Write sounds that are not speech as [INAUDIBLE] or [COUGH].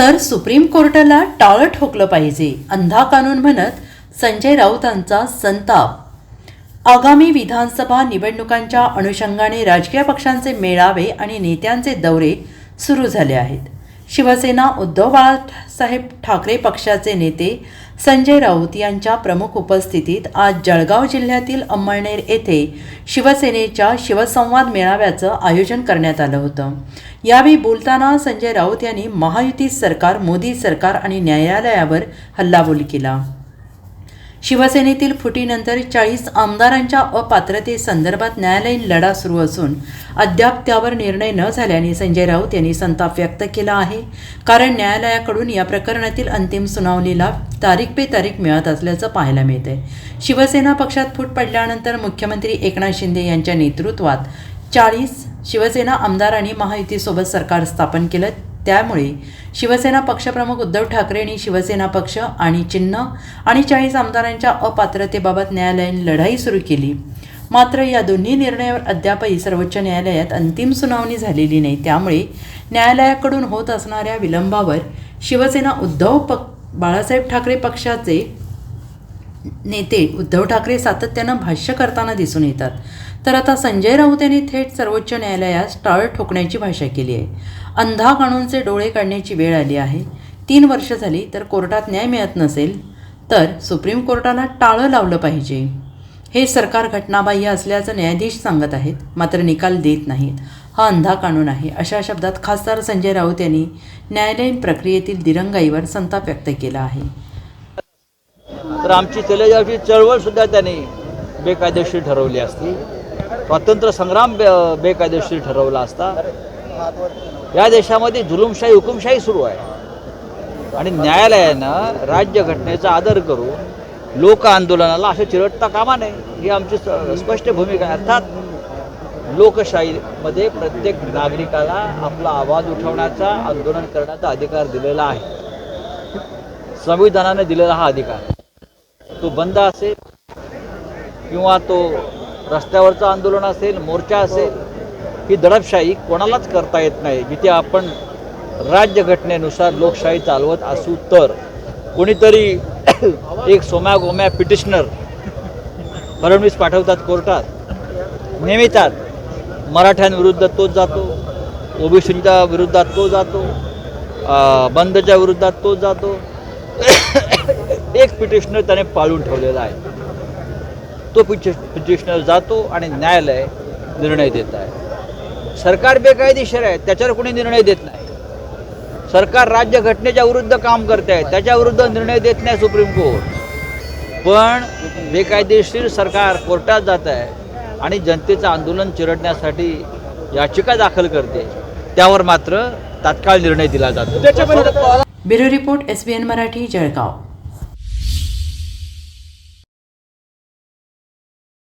तर सुप्रीम कोर्टाला टाळं ठोकलं पाहिजे अंधा कानून म्हणत संजय राऊतांचा संताप. आगामी विधानसभा निवडणुकांच्या अनुषंगाने राजकीय पक्षांचे मेळावे आणि नेत्यांचे दौरे सुरू झाले आहेत. शिवसेना उद्धव बाळासाहेब ठाकरे पक्षाचे नेते संजय राऊत यांच्या प्रमुख उपस्थितीत आज जळगाव जिल्ह्यातील अंमळनेर येथे शिवसेनेच्या शिवसंवाद मेळाव्याचं आयोजन करण्यात आलं होतं. यावेळी बोलताना संजय राऊत यांनी महायुती सरकार मोदी सरकार आणि न्यायालयावर हल्लाबोल केला. शिवसेनेतील फुटीनंतर चाळीस आमदारांच्या अपात्रतेसंदर्भात न्यायालयीन लढा सुरू असून अद्याप त्यावर निर्णय न झाल्याने संजय राऊत यांनी संताप व्यक्त केला आहे. कारण न्यायालयाकडून या प्रकरणातील अंतिम सुनावणीला तारीख पे तारीख मिळत असल्याचं पाहायला मिळतंय. शिवसेना पक्षात फूट पडल्यानंतर मुख्यमंत्री एकनाथ शिंदे यांच्या नेतृत्वात चाळीस शिवसेना आमदारांनी महायुतीसोबत सरकार स्थापन केलं. त्यामुळे शिवसेना पक्षप्रमुख उद्धव ठाकरे यांनी शिवसेना पक्ष आणि चिन्ह आणि चाळीस आमदारांच्या अपात्रतेबाबत न्यायालयाने लढाई सुरू केली. मात्र या दोन्ही निर्णयावर अद्यापही सर्वोच्च न्यायालयात अंतिम सुनावणी झालेली नाही. त्यामुळे न्यायालयाकडून होत असणाऱ्या विलंबावर शिवसेना उद्धव पक बाळासाहेब ठाकरे पक्षाचे नेते उद्धव ठाकरे सातत्यानं भाष्य करताना दिसून येतात. तर आता संजय राऊत यांनी थेट सर्वोच्च न्यायालयास टाळ ठोकण्याची भाषा केली आहे. अंधा कानूनचे डोळे काढण्याची वेळ आली आहे. तीन वर्ष झाली तर कोर्टात न्याय मिळत नसेल तर सुप्रीम कोर्टाला टाळं लावलं पाहिजे. हे सरकार घटनाबाह्य असल्याचं न्यायाधीश सांगत आहेत मात्र निकाल देत नाहीत. हा अंधा कानून आहे अशा शब्दात खासदार संजय राऊत यांनी न्यायालयीन प्रक्रियेतील दिरंगाईवर संताप व्यक्त केला आहे. तर आमची तेलेगावची चळवळ सुद्धा त्यांनी बेकायदेशीर ठरवली असती. स्वातंत्र्य संग्राम बे बेकायदेशीर ठरवला असता या देशामध्ये जुलुमशाही हुकुमशाही सुरू आहे. आणि न्यायालयानं राज्यघटनेचा आदर करून लोक आंदोलनाला असे चिरटता कामा नये ही आमची स्पष्ट भूमिका आहे. अर्थात लोकशाहीमध्ये प्रत्येक नागरिकाला आपला आवाज उठवण्याचा आंदोलन करण्याचा अधिकार दिलेला आहे. संविधानाने दिलेला हा अधिकार. तो बंद असेल किंवा तो रस्त्यावरचं आंदोलन असेल मोर्चा असेल ही दडपशाही कोणालाच करता येत नाही जिथे आपण राज्यघटनेनुसार लोकशाही चालवत असू तर. कोणीतरी [COUGHS] एक सोम्या गोम्या पिटिशनर फडणवीस पाठवतात कोर्टात. नेमितात मराठ्यांविरुद्ध तोच जातो ओबीसींच्या विरुद्धात तो जातो बंदच्या विरुद्धात तोच जातो. [COUGHS] एक पिटिशनर त्याने पाळून ठेवलेला आहे. तो पिटिशनर जातो आणि न्यायालय निर्णय देत आहे. सरकार बेकायदेशीर आहे त्याच्यावर कोणी निर्णय देत नाही. सरकार राज्य घटनेच्या विरुद्ध काम करते आहे त्याच्याविरुद्ध निर्णय देत नाही सुप्रीम कोर्ट. पण बेकायदेशीर सरकार कोर्टात जात आहे आणि जनतेचं आंदोलन चिरडण्यासाठी याचिका दाखल करते. त्यावर मात्र तात्काळ निर्णय दिला जातो. Bureau report S B N Marathi Jalgaon.